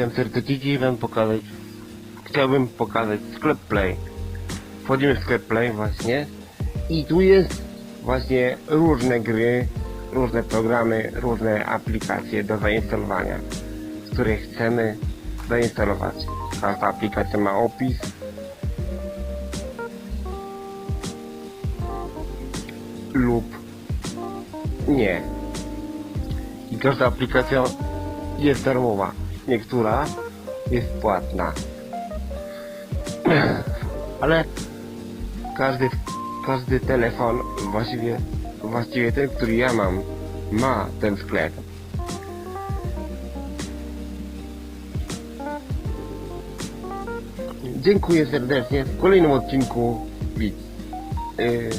witam serdecznie, wam pokazać, chciałbym pokazać sklep Play. Wchodzimy w sklep Play właśnie i tu jest właśnie różne gry, różne programy, różne aplikacje do zainstalowania, które chcemy zainstalować. Każda aplikacja ma opis. lub nie. I każda aplikacja jest darmowa. Niektóra jest płatna. Ale każdy, każdy telefon, właściwie, właściwie ten, który ja mam, ma ten sklep. Dziękuję serdecznie. W kolejnym odcinku widz. Yy,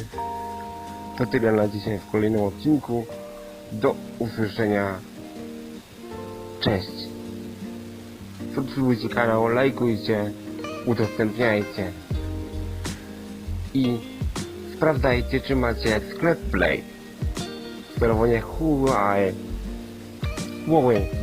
to tyle na dzisiaj w kolejnym odcinku. Do usłyszenia. Cześć. Subskrybujcie kanał, lajkujcie, udostępniajcie. I sprawdzajcie, czy macie sklep Play. Sterowanie Huawei. Huawei.